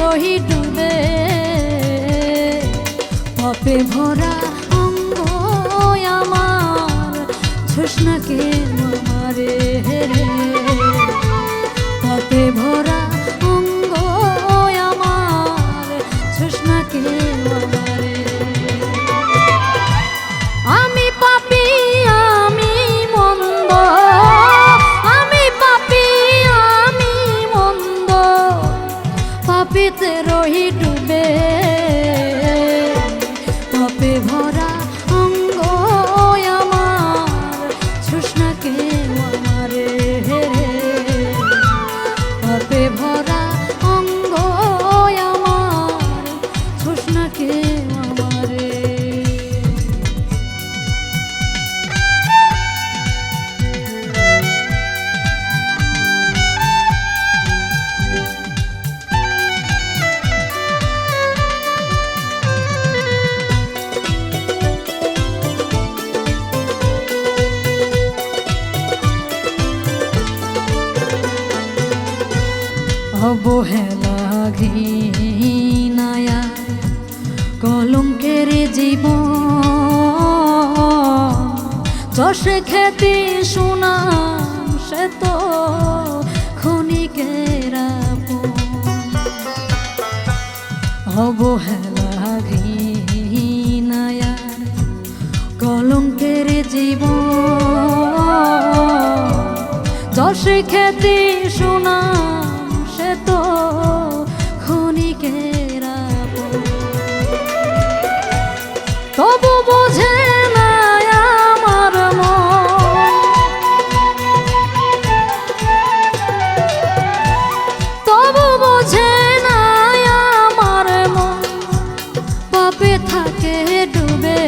রহি ডুবে। পপে ভরা অঙ্গ আমার ঝুষ্ণাকে মারে রে? অবহেলা কলঙ্কের জীবন যশে খ্যাতি সুনাম, সে তো ক্ষণিকের। অবহেলা ঘৃণায়া কলঙ্কের জীবন যশ খ্যাতি সুনাম তবু বোঝে না আমার তবু বোঝে না আমার মন। পাপে থাকে, ডুবে।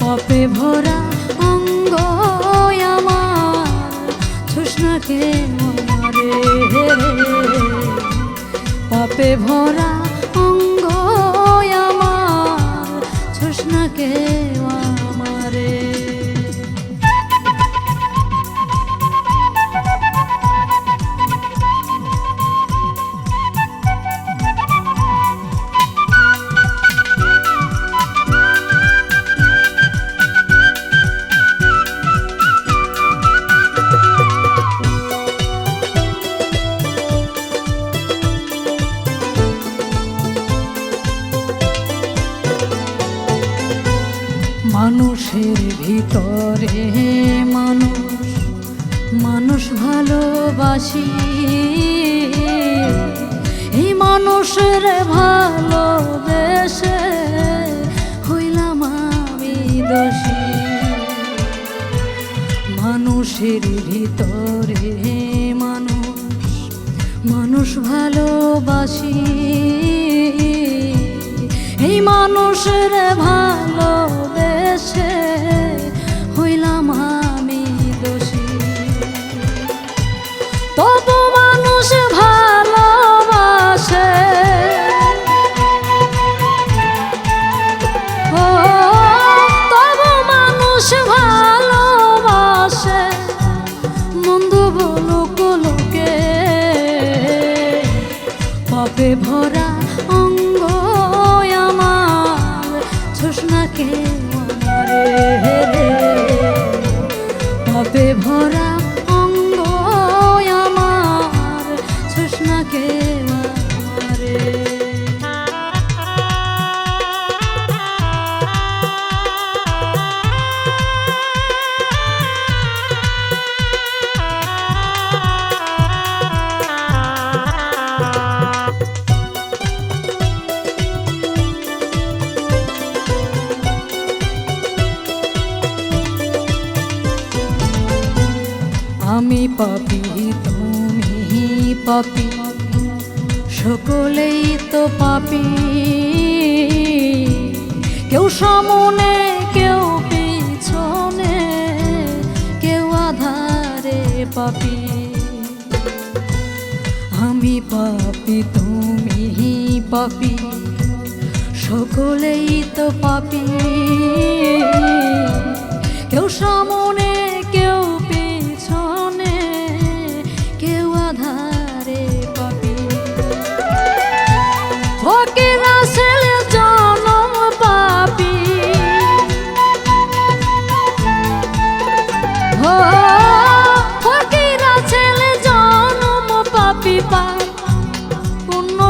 পাপে ভরা অঙ্গ আমার। সুষ্ণাকে মারে? পাপে ভরা ভিতরে মানুষ মানুষ ভালোবাসি। এই মানুষের ভালোবেসে হইলাম আমি দোষী। মানুষের ভিতরে মানুষ মানুষ ভালোবাসি। এই মানুষের ভালোবেসে পাপে ভরা অঙ্গ আমার। ছোষ্ণাকে পাপে ভরা আমি পাপি, তুমি পাপি। সকলেই তো পাপি। কেউ সামনে, কেউ পিছনে, কেউ আধারে পাপি। আমি পাপি, তুমি পাপি। সকলেই তো পাপি। কেউ সামনে, কেউ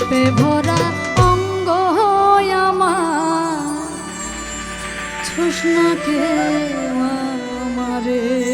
পাপে ভরা অঙ্গ আমার। তৃষ্ণাকে মারে